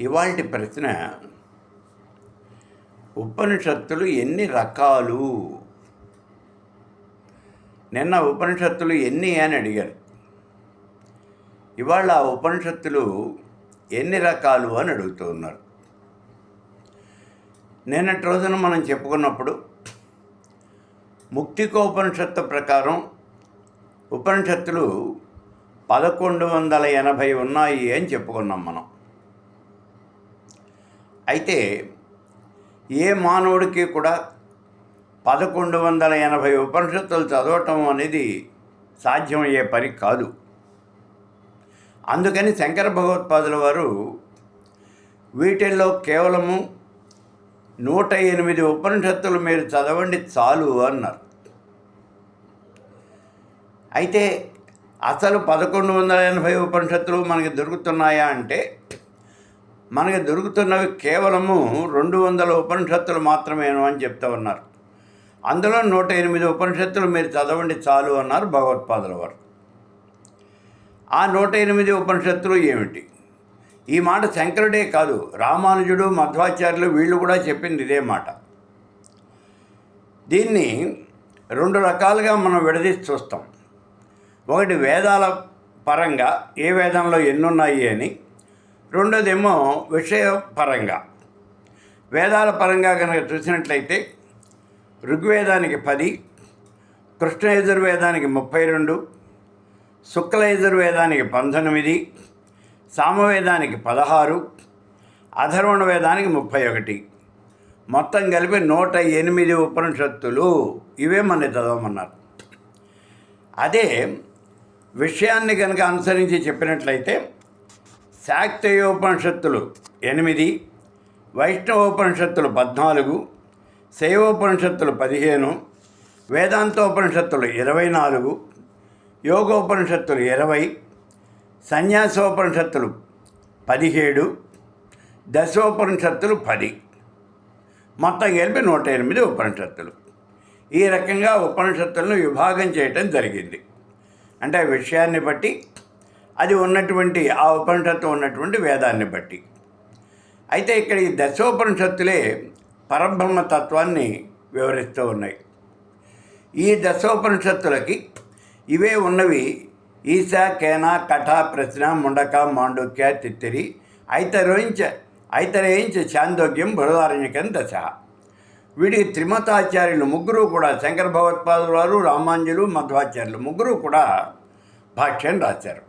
ఇవాళ ప్రశ్న ఉపనిషత్తులు ఎన్ని రకాలు? నిన్న ఉపనిషత్తులు ఎన్ని అని అడిగారు. ఇవాళ ఆ ఉపనిషత్తులు ఎన్ని రకాలు అని అడుగుతూ ఉన్నారు. నిన్నటి రోజున మనం చెప్పుకున్నప్పుడు ముక్తికోపనిషత్తు ప్రకారం ఉపనిషత్తులు పదకొండు వందల ఎనభై ఉన్నాయి అని చెప్పుకున్నాం మనం. అయితే ఏ మానవుడికి కూడా పదకొండు వందల ఎనభై ఉపనిషత్తులు చదవటం అనేది సాధ్యమయ్యే పని కాదు. అందుకని శంకర భగవత్పాదుల వారు వీటిల్లో కేవలము నూట ఎనిమిది ఉపనిషత్తులు మీరు చదవండి చాలు అన్నారు. అయితే అసలు పదకొండు వందల ఎనభై ఉపనిషత్తులు మనకి దొరుకుతున్నాయా అంటే మనకి దొరుకుతున్నవి కేవలము రెండు వందల ఉపనిషత్తులు మాత్రమేను అని చెప్తా ఉన్నారు. అందులో నూట ఎనిమిది ఉపనిషత్తులు మీరు చదవండి చాలు అన్నారు భగవత్పాదుల వారు. ఆ నూట ఎనిమిది ఉపనిషత్తులు ఏమిటి? ఈ మాట శంకరుడే కాదు రామానుజుడు మధ్వాచార్యులు వీళ్ళు కూడా చెప్పింది ఇదే మాట. దీన్ని రెండు రకాలుగా మనం విడదీసి చూస్తాం. ఒకటి వేదాల పరంగా ఏ వేదంలో ఎన్నున్నాయి అని రెండోదేమో విషయ పరంగా వేదాల పరంగా కనుక చూసినట్లయితే ఋగ్వేదానికి పది కృష్ణ యజుర్వేదానికి ముప్పై రెండు శుక్ల యజుర్వేదానికి పంతొమ్మిది సామవేదానికి పదహారు అధర్వణ వేదానికి ముప్పై ఒకటి. మొత్తం కలిపి నూట ఎనిమిది ఉపనిషత్తులు ఇవే మన చదవమన్నారు. అదే విషయాన్ని కనుక అనుసరించి చెప్పినట్లయితే శాక్తయోపనిషత్తులు ఎనిమిది వైష్ణవోపనిషత్తులు పద్నాలుగు శైవోపనిషత్తులు పదిహేను వేదాంతోపనిషత్తులు ఇరవై నాలుగు యోగోపనిషత్తులు ఇరవై సన్యాసోపనిషత్తులు పదిహేడు దశోపనిషత్తులు పది. మొత్తం కలిపి నూట ఎనిమిది ఉపనిషత్తులు. ఈ రకంగా ఉపనిషత్తులను విభాగం చేయటం జరిగింది. అంటే ఆ విషయాన్ని బట్టి అది ఉన్నటువంటి ఆ ఉపనిషత్తు ఉన్నటువంటి వేదాన్ని బట్టి. అయితే ఇక్కడ ఈ దశోపనిషత్తులే పరబ్రహ్మ తత్వాన్ని వివరిస్తూ ఉన్నాయి. ఈ దశోపనిషత్తులకి ఇవే ఉన్నవి ఈశా కేనా కఠ ప్రశ్న ముండక మాండుక్య తిత్తిరి ఐతరోయించ ఐతరేయించ చాందోగ్యం బృహదారణ్యకం దశ. వీడి త్రిమతాచార్యులు ముగ్గురు కూడా శంకర భగవత్పాదులు వారు రామాంజులు మధ్వాచార్యులు ముగ్గురు కూడా భాష్యం రాశారు.